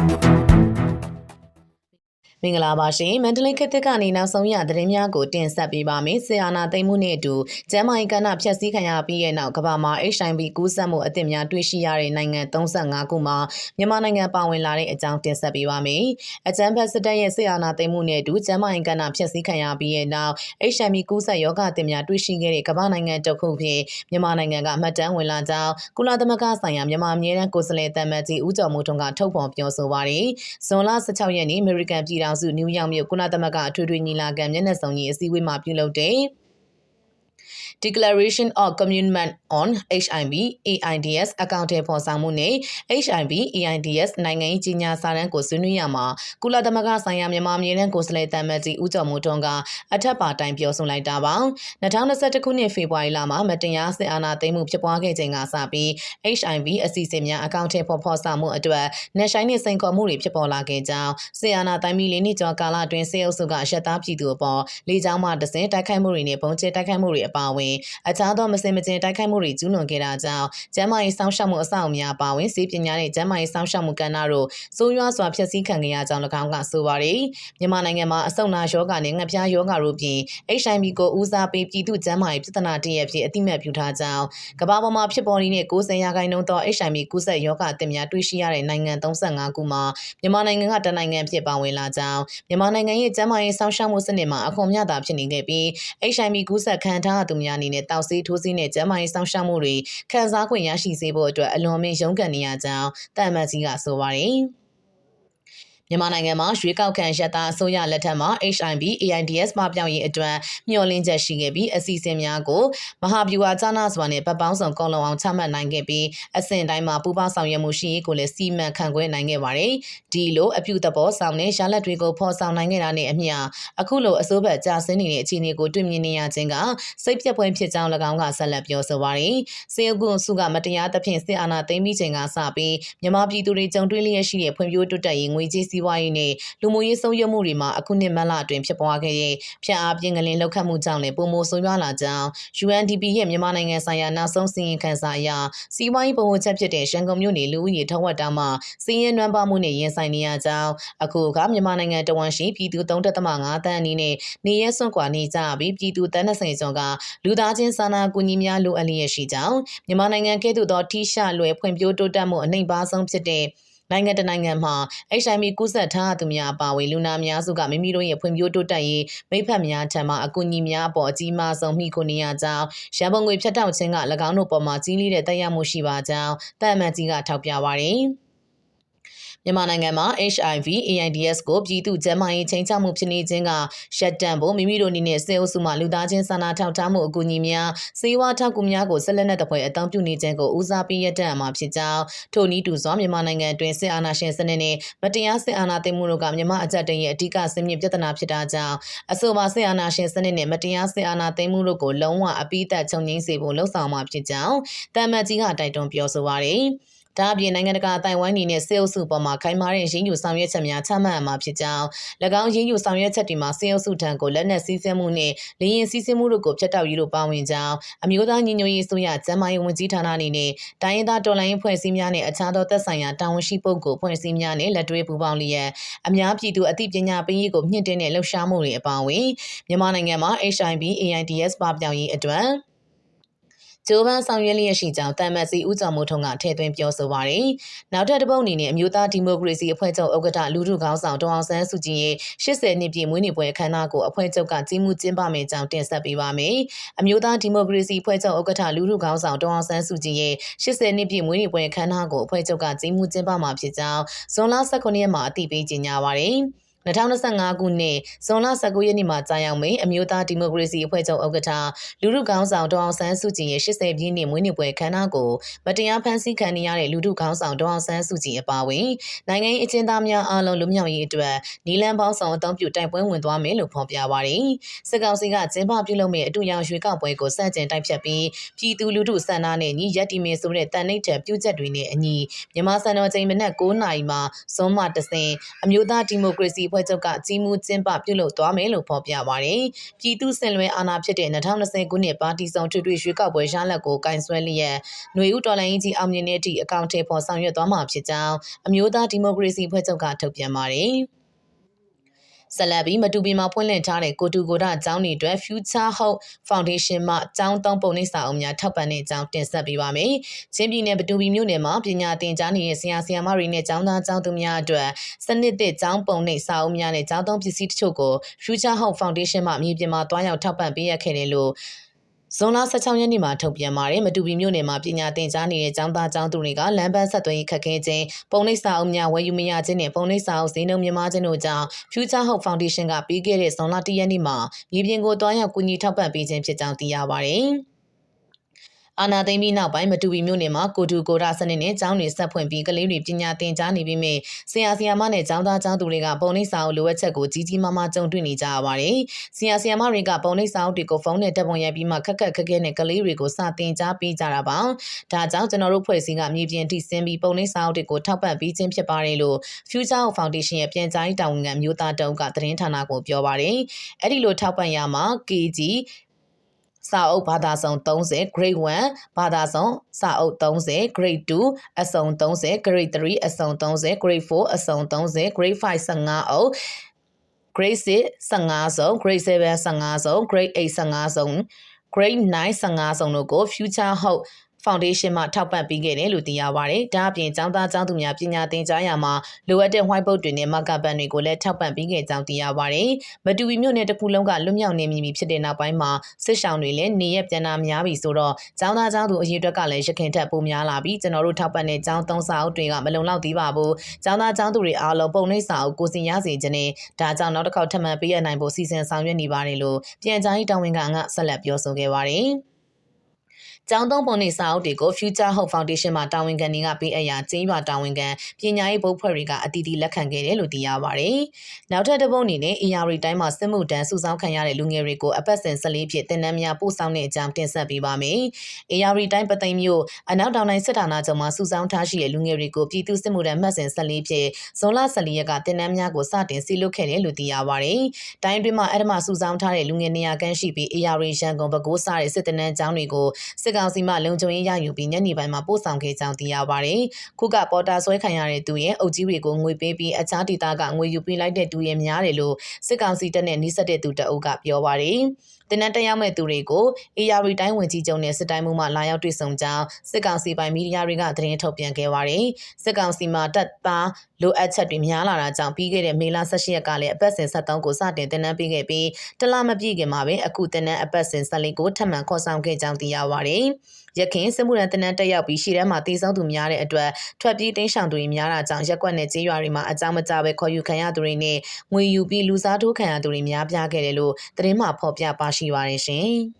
Thank you. မင်္ဂလာပါရှင်မန္တလေးခေတ်သစ်ကနေနောက်ဆုံးရသတင်းများကိုတင်ဆက်ပေးပါမယ်ဆီအာနာသိမ့်မှုနဲ့အတူကျမ်းမာရေးကဏ္ဍဖျက်ဆီးခံရပြီးတဲ့နောက်ကမ္ဘာမှာ HIV ကူးစက်မှုအသစ်များတွေ့ရှိရတဲ့နိုင်ငံ35ခုမှာမြန်မာနိုင်ငံပါဝင်လာတဲ့အကြောင်းတင်ဆက်ပေးပါမယ်အကြမ်းဖက်စစ်တပ်ရဲ့ဆီအာနာသိမ့်မှုနဲ့အတူကျမ်းမာရေးကဏ္ဍဖျက်ဆီးခံရပြီးတဲ့နောက် HIV ကူးစက်ရောဂါအသစ်များတွေ့ရှိခဲ့တဲ့ကမ္ဘာနိုင်ငံတစ်ခုဖြင့်မြန်မာနိုင်ငံကမှတ်တမ်းဝင်လာကြောင်းကုလသမဂ္ဂဆိုင်ရာမြန်မာအမြဲတမ်းကိုယ်စားလှယ်တမန်ကြီးဦးကျော်မိုးထွန်းကထုတ်ဖော်ပြောဆိုပါတယ်ဇွန်လ16ရက်နေ့အမေရိကန်ပြည်ထောင်စုနယူးယောက်မြို့ကုလသမဂ္ဂအထွေထွေညီလာခံမျက်နှာစုံကြီးအစည်းအဝေးမှာပြုလုပ်တဲ့ Declaration of Commitment on HIV AIDS အကောင့်ထဲပေါ်ဆောင်မှုနဲ့ HIV AIDS နိုင်ငံရေးကြီးညာစာတမ်းကိုဆွေးနွေးရမှာကုလသမဂ္ဂဆိုင်ရာမြန်မာပြည်နယ်ကိုယ်စားလှယ်တမန်ကြီးဦးကျော်မိုးထွန်းကအထက်ပါတိုင်ပြောဆိုလိုက်တာပါ2021ခုနှစ်ဖေဖော်ဝါရီလမှာမတရားစစ်အာဏာသိမ်းမှုဖြစ်ပွားခဲ့ချိန်ကစပြီး HIV အစီအစဉ်များအကောင့်ထဲပေါ်ဖော်ဆောင်မှုအတွက်နေဆိုင်နဲ့စိန်ခေါ်မှုတွေဖြစ်ပေါ်လာခဲ့ကြောင်းစစ်အာဏာသိမ်းပြီးလေးနှစ်ကျော်ကာလအတွင်းစစ်အုပ်စုကရှက်သားပြည်သူအပေါ်လေကြောင်းမှတစင်တိုက်ခိုက်မှုတွေနဲ့ပုံကျဲတိုက်ခိုက်မှုတွေအပါအဝင်အခြားသောမစင်မကျင်တိုက်ခိုက်မှုတွေကျူးလွန်ခဲ့တာကြောင့်ကျန်းမာရေးစောင့်ရှောက်မှုအဆောက်အအုံများပါဝင်စီးပညာနဲ့ကျန်းမာရေးစောင့်ရှောက်မှုကဏ္ဍတို့စိုးရွားစွာဖျက်ဆီးခံခဲ့ရကြောင်း၎င်းကဆိုပါတယ်မြန်မာနိုင်ငံမှာအဆုတ်နာယောဂနဲ့ငှက်ပြားယောဂတို့ပြင် HIV ကိုဦးစားပေးပြည်သူ့ကျန်းမာရေးပြဿနာတရက်ဖြစ်အတိမတ်ပြုထားကြောင်းကမ္ဘာပေါ်မှာဖြစ်ပေါ်နေတဲ့90ရာခိုင်နှုန်းသော HIV ကူးစက်ယောဂအသစ်များတွေ့ရှိရတဲ့နိုင်ငံ35ခုမှာမြန်မာနိုင်ငံကတနိုင်ငံဖြစ်ပါဝင်လာကြောင်းမြန်မာနိုင်ငံရဲ့ကျန်းမာရေးစောင့်ရှောက်မှုစနစ်မှာအခွန်မြတာဖြစ်နေခဲ့ပြီး HIV ကူးစက်ခံထားသူများအနေနဲ့တောက်ဆေးထိုးဆေးနဲ့ကျန်းမာရေးစောင့်ရှောက်မှုတွေခံစား권ရရှိစေဖို့အတွက်အလွန်အမင်းရုန်းကန်နေရကြောင်းတမ်မတ်ကြီးကဆိုပါတယ်။ မြန်မာနိုင်ငံမှာရွေးကောက်ခံရတာအစိုးရလက်ထက်မှာ HIV AIDS မပြောင်းရေးအတွက်မျှော်လင့်ချက်ရှိခဲ့ပြီးအစီအစဉ်များကိုမဟာဗျူဟာကြားနာစွာနဲ့ပတ်ပေါင်းဆောင်ကောင်းလုံအောင်ချမှတ်နိုင်ခဲ့ပြီးအဆင့်တိုင်းမှာပူးပေါင်းဆောင်ရွက်မှုရှိရေးကိုလည်းစီမံခန့်ခွဲနိုင်ခဲ့ပါတယ်။ဒီလိုအပြုသဘောဆောင်တဲ့ရလဒ်တွေကိုဖော်ဆောင်နိုင်ခဲ့တာနဲ့အမျှအခုလိုအစိုးဘက်ကြာဆင်းနေတဲ့အခြေအနေကိုတွေ့မြင်နေရခြင်းကစိတ်ပြက်ပွင့်ဖြစ်ကြောင်း၎င်းကဆက်လက်ပြောဆိုပါတယ်။စေအုပ်ကုစုကမတရားသဖြင့်စစ်အာဏာသိမ်းပြီးချိန်ကစပြီးမြန်မာပြည်သူတွေကြုံတွေ့လျက်ရှိတဲ့ဖွံ့ဖြိုးတိုးတက်ရေးငွေကြေးစီးပွားရေးနဲ့လူမှုရေးဆုံးရွက်မှုတွေမှာအခုနှစ်မတ်လအတွင်းဖြစ်ပွားခဲ့တဲ့ဖြန့်အားပြင်းကလေးလောက်ခတ်မှုကြောင့်လည်းပုံမိုဆိုးရွားလာကြောင်း UNDP ရဲ့မြန်မာနိုင်ငံဆိုင်ရာနောက်ဆုံးစီရင်ခံစာအရစီးပွားရေးပုံဝချက်ဖြစ်တဲ့ရန်ကုန်မြို့နယ်လူဦးရေထောက်ဝက်တာမှစီးရင်နွမ်းပါမှုနဲ့ရင်ဆိုင်နေရကြောင်းအခုကမြန်မာနိုင်ငံတဝန်ရှိပြည်သူ3.5တန်းအနေနဲ့နေရဲစွန့်ခွာနေကြပြီးပြည်သူတန်း20ကျော်ကလူသားချင်းစာနာကူညီများလိုအပ်လျက်ရှိကြောင်းမြန်မာနိုင်ငံကဲ့သို့သောထိရှလွယ်ဖွံ့ဖြိုးတိုးတက်မှုအနှိမ်ပါဆုံးဖြစ်တဲ့ နိုင်ငံတနိုင်ငံမှာ HIV ကူးစက်ထားသူများအပါအဝင်လူနာများစုကမိမိတို့ရဲ့ဖွံ့ဖြိုးတိုးတက်ရေးမိဖက်များထံမှအကူအညီများအပေါ်အကြီးမားဆုံးမိခိုနေရကြောင်းရန်ပုံငွေဖြတ်တောက်ခြင်းက၎င်းတို့ပေါ်မှာကြီးလေးတဲ့တက်ရောက်မှုရှိပါကြောင်းတအမတ်ကြီးကထောက်ပြပါရယ်။ မြန်မာနိုင်ငံမှာ HIV AIDS ကိုပြည်သူ့ကျန်းမာရေးချိန်ချမှုဖြစ်နေခြင်းကရှက်တန့်ဖို့မိမိတို့အနေနဲ့စေအုပ်စုမှလူသားချင်းစာနာထောက်ထားမှုအကူအညီများစေဝါထောက်ကူများကိုဆက်လက်နဲ့တပွဲအတောင်းပြုနေခြင်းကိုဦးစားပေးရတဲ့မှာဖြစ်ကြောင်းထို့နည်းတူစွာမြန်မာနိုင်ငံအတွင်းစစ်အာဏာရှင်စနစ်နဲ့မတရားစစ်အာဏာသိမ်းမှုတို့ကမြန်မာအကြက်တရဲ့အဓိကစင်မြင့်ပြဿနာဖြစ်တာကြောင့်အဆိုပါစစ်အာဏာရှင်စနစ်နဲ့မတရားစစ်အာဏာသိမ်းမှုတို့ကိုလုံးဝအပိသက်ချုပ်ငြိမ်းစေဖို့လှုံ့ဆော်မှာဖြစ်ကြောင်းတမ္မတ်ကြီးကတိုက်တွန်းပြောဆိုပါရယ်။ ဒါအပြင်နိုင်ငံတကာအတိုင်းဝိုင်းနေနဲ့စေအုပ်စုပေါ်မှာခိုင်မာတဲ့ရင်းယူဆောင်ရွက်ချက်များချမှတ်အမှာဖြစ်ကြောင်း၎င်းရင်းယူဆောင်ရွက်ချက်တွေမှာစေအုပ်စုထံကိုလက်နက်စည်းစိမ်မှုနဲ့လေရင်စည်းစိမ်မှုတို့ကိုဖျက်တောက်ရေးတို့ပါဝင်ကြောင်းအမျိုးသားညီညွတ်ရေးဆိုရကျန်းမာရေးဝန်ကြီးဌာနအနေနဲ့တိုင်းရင်းသားတော်လှန်ရေးဖွဲ့စည်းများနဲ့အခြားသောသက်ဆိုင်ရာတာဝန်ရှိပုဂ္ဂိုလ်ဖွဲ့စည်းများနဲ့လက်တွဲပူးပေါင်းလျက်အများပြည်သူအသိပညာပေးရေးကိုမြင့်တင်တဲ့လှုပ်ရှားမှုတွေအပါအဝင်မြန်မာနိုင်ငံမှာ HIV AIDS ပပျောက်ရေးအတွက် ကျိုးပန်းဆောင်ရွက်လျက်ရှိကြောင်းတမ်မတ်စီဦးကျော်မိုးထွန်းကထည့်သွင်းပြောဆိုပါရယ်။နောက်ထပ်တစ်ပုတ်အနေနဲ့အမျိုးသားဒီမိုကရေစီအဖွဲ့ချုပ်ဥက္ကဋ္ဌလူထုခေါင်းဆောင်ဒေါအောင်ဆန်းစုကြည်ရဲ့80နှစ်ပြည့်မွေးနေ့ပွဲအခမ်းအနားကိုအဖွဲ့ချုပ်ကကြီးမှုကျင်းပမယ်ကြောင်းတင်ဆက်ပေးပါမယ်။အမျိုးသားဒီမိုကရေစီအဖွဲ့ချုပ်ဥက္ကဋ္ဌလူထုခေါင်းဆောင်ဒေါအောင်ဆန်းစုကြည်ရဲ့80နှစ်ပြည့်မွေးနေ့ပွဲအခမ်းအနားကိုအဖွဲ့ချုပ်ကကြီးမှုကျင်းပမှာဖြစ်ကြောင်းဇွန်လ18ရက်မှာအသိပေးကြေညာပါရယ်။ 2025ခုနှစ်ဇွန်လ19ရက်နေ့မှာကြာရောက်မယ့်အမျိုးသားဒီမိုကရေစီအဖွဲ့ချုပ်ဥက္ကဋ္ဌလူထုခေါင်းဆောင်ဒေါအောင်ဆန်းစုကြည်ရဲ့80ပြည့်နှစ်မွေးနေ့ပွဲခမ်းနားကိုမတရားဖမ်းဆီးခံနေရတဲ့လူထုခေါင်းဆောင်ဒေါအောင်ဆန်းစုကြည်အပါအဝင်နိုင်ငံရေးအကျဉ်းသားများအားလုံးလူမျိုးရေးအတွက်နီလန်ပေါင်းဆောင်အသုံးပြုတိုက်ပွဲဝင်သွားမယ်လို့ဖော်ပြပါရယ်စစ်ကောင်စီကကျင်းပပြုလုပ်မယ့်အတူရောင်ရွှေကောက်ပွဲကိုစတင်တိုက်ဖြတ်ပြီးပြည်သူလူထုစံနာနဲ့ညီရက်တီမင်းဆိုတဲ့တန်နှိပ်ထပြုချက်တွေနဲ့အညီမြန်မာစံတော်ချိန်မနက်9:00နာရီမှာဇွန်လ10အမျိုးသားဒီမိုကရေစီဖွဲ့ချုပ်ကကြီးမှုကျင်းပပြုလုပ်သွားမယ်လို့ဖော်ပြပါတယ်။ပြည်သူ့စင်လွဲအာဏာဖြစ်တဲ့2020ခုနှစ်ပါတီစုံထွေထွေရွေးကောက်ပွဲရလဒ်ကိုကင်ဆွဲလျက်ຫນွေဦးတော်လိုင်းကြီးအောင်မြင်တဲ့အထိအကောင့်ထဲပေါ်ဆောင်ရွက်သွားမှာဖြစ်ကြောင်းအမျိုးသားဒီမိုကရေစီဖွဲ့ချုပ်ကထုတ်ပြန်ပါတယ်။ ဆက်လက်ပြီးမတူပီမှာဖွင့်လှစ်ထားတဲ့ကိုတူကိုဒအကြောင်းတွေအတွက် Future Hope Foundation မှအကြောင်းသုံးပုံနှိပ်စာအုပ်များထောက်ပံ့တဲ့အကြောင်းတင်ဆက်ပေးပါမယ်။ချင်းပြည်နယ်မတူပီမြို့နယ်မှာပညာသင်ကြားနေတဲ့ဆရာဆရာမတွေနဲ့ကျောင်းသားကျောင်းသူများအတွက်စနစ်သစ်ကျောင်းပုံနှိပ်စာအုပ်များနဲ့ကျောင်းသုံးပစ္စည်းတချို့ကို Future Hope Foundation မှမြေပြင်မှာတွားရောက်ထောက်ပံ့ပေးရခဲ့တယ်လို့ ဇွန်လ16ရက်နေ့မှာထုတ်ပြန်ပါတယ်မတူပီမြို့နယ်မှာပညာသင်ကြားနေတဲ့ကျောင်းသားကျောင်းသူတွေကလမ်းပန်းဆက်သွယ်ရေးခက်ခဲခြင်းပုံနှိပ်စာအုပ်များဝယ်ယူမရခြင်းနဲ့ပုံနှိပ်စာအုပ်ဈေးနှုန်းမြင့်မားခြင်းတို့ကြောင့် Future Hope Foundation ကပြီးခဲ့တဲ့ဇွန်လ1ရက်နေ့မှာမြေပြင်ကိုတွားရောက်ကူညီထောက်ပံ့ပေးခြင်းဖြစ်ကြောင်းသိရပါတယ်။ အာနာသိမ့်ပြီးနောက်ပိုင်းမတူပီမြို့နယ်မှာကိုတူကိုရာစနစ်နဲ့ကျောင်းတွေဆက်ဖွင့်ပြီးကလေးတွေပညာသင်ကြားနေပြီးမြဆရာဆရာမနဲ့ကျောင်းသားကျောင်းသူတွေကပုံနှိပ်စာအုပ်လိုအပ်ချက်ကိုကြီးကြီးမားမားကြုံတွေ့နေကြရပါတယ်။ဆရာဆရာမတွေကပုံနှိပ်စာအုပ်တွေကိုဖုန်းနဲ့တက်ပုံရိုက်ပြီးမှခက်ခက်ခက်ခဲနဲ့ကလေးတွေကိုစာသင်ကြားပေးကြတာပါ။ဒါကြောင့်ကျွန်တော်တို့ဖွဲ့စည်းကမြေပြင်ထိဆင်းပြီးပုံနှိပ်စာအုပ်တွေကိုထောက်ပံ့ပေးခြင်းဖြစ်ပါတယ်လို့ Future Foundation ရဲ့ပြန်ကြားရေးတာဝန်ခံမျိုးသားတုံးကသတင်းဌာနကိုပြောပါတယ်။အဲ့ဒီလိုထောက်ပံ့ရမှာ KG စာအုပ်ဘာသာစုံ30 grade 1ဘာသာစုံစာအုပ်30 grade 2အစုံ30 grade 3အစုံ30 grade 4အစုံ30 grade 5 15အုပ် grade 6 15စုံ grade 7 15စုံ grade 8 15စုံ grade 9 15စုံတို့ကို future hope Foundation မှထောက်ပံ့ပေးခဲ့တယ်လို့သိရပါတယ်။ဒါအပြင်ကျောင်းသားကျောင်းသူများပညာသင်ကြားရာမှာလိုအပ်တဲ့ whiteboard တွေနဲ့ marker pen တွေကိုလည်းထောက်ပံ့ပေးခဲ့ကြောင်းသိရပါတယ်။မတူပီမြို့နယ်တစ်ခုလုံးကလွတ်မြောက်နေမည်ဖြစ်တဲ့နောက်ပိုင်းမှာစစ်ဆောင်တွေလည်းနေရပြန်နာများပြီဆိုတော့ကျောင်းသားကျောင်းသူအရေးအတွက်ကလည်းရခင်ထက်ပိုများလာပြီးကျွန်တော်တို့ထောက်ပံ့တဲ့ကျောင်းသုံးစာအုပ်တွေကမလုံလောက်သေးပါဘူး။ကျောင်းသားကျောင်းသူတွေအားလုံးပုံနှိပ်စာအုပ်ကိုစီရစေခြင်းနဲ့ဒါကြောင့်နောက်တစ်ခေါက်ထပ်မံပေးရနိုင်ဖို့စီစဉ်ဆောင်ရွက်နေပါတယ်လို့ပြန်ကြားရေးတာဝန်ခံကဆက်လက်ပြောဆိုခဲ့ပါတယ်။ ကျောင်းသုံးပုံနေစာအုပ်တွေကို Future Hope Foundation မှတာဝန်ခံတွေကပေးအပ်ရာကျင်းရွာတာဝန်ခံပညာရေးဘုတ်ဖွဲ့တွေကအတီးတီလက်ခံခဲ့တယ်လို့သိရပါတယ်။နောက်ထပ်တစ်ပုဒ်အနေနဲ့ AR တိုင်းမှာစစ်မှုတန်းစုဆောင်းခံရတဲ့လူငယ်တွေကိုအပတ်စဉ်၁၄ဖြစ်တင်နန်းများပို့ဆောင်တဲ့အကြောင်းတင်ဆက်ပေးပါမယ်။ AR တိုင်းပသိမ်မျိုးအနောက်တောင်တိုင်းစစ်ဌာနချုပ်မှာစုဆောင်းထားရှိတဲ့လူငယ်တွေကိုပြည်သူစစ်မှုတန်းမှတ်စဉ်၁၄ဖြစ်ဇွန်လ၁၄ရက်ကတင်နန်းများကိုစတင်စီလွတ်ခဲ့တယ်လို့သိရပါတယ်။တိုင်းတွင်းမှာအထမစုဆောင်းထားတဲ့လူငယ်နေရာကန်းရှိပြီး AR ရန်ကုန်ပဲခူးစားတဲ့စစ်တနန်းကျောင်းတွေကိုစစ်ကောင်စီမှလုံခြုံရေးရယူပြီးညနေပိုင်းမှာပို့ဆောင်ခဲ့ကြောင်းသိရပါတယ်။ခုကပေါ်တာဆွဲခံရတဲ့သူရဲ့အုပ်ကြီးတွေကိုငွေပေးပြီးအခြားဒေသကငွေယူပေးလိုက်တဲ့သူရဲ့များတယ်လို့စစ်ကောင်စီတပ်နဲ့နှိစက်တဲ့သူတအုပ်ကပြောပါတယ်။ တင်နန်းတက်ရောက်မဲ့သူတွေကို AR တိုင်းဝင်ကြီးချုပ်နဲ့စစ်တိုင်းမှုမှလာရောက်တွေ့ဆုံကြောင်းစစ်ကောင်စီပိုင်မီဒီယာတွေကသတင်းထုတ်ပြန်ခဲ့ပါတယ်။စစ်ကောင်စီမှတပ်သားလိုအပ်ချက်တွေများလာတာကြောင့်ပြီးခဲ့တဲ့မေလ18ရက်ကလည်းအပတ်စဉ်73ကိုစတင်တင်နန်းပေးခဲ့ပြီးတလမပြည့်ခင်မှာပဲအခုတင်နန်းအပတ်စဉ်14ကိုထပ်မံခေါ်ဆောင်ခဲ့ကြောင်းသိရပါတယ်။ရခင်စစ်မှုရန်တင်နန်းတက်ရောက်ပြီးရှီတန်းမှာတည်ဆောက်သူများတဲ့အတွက်ထွက်ပြေးတင်းရှောင်သူတွေများတာကြောင့်ရက်ကွက်နဲ့ကြေးရွာတွေမှာအကြောင်းမကြပဲခေါ်ယူခံရသူတွေနဲ့ငွေယူပြီးလူစားထိုးခံရသူတွေများပြားခဲ့တယ်လို့သတင်းမှဖော်ပြပါရှိပါတယ်ရှင်။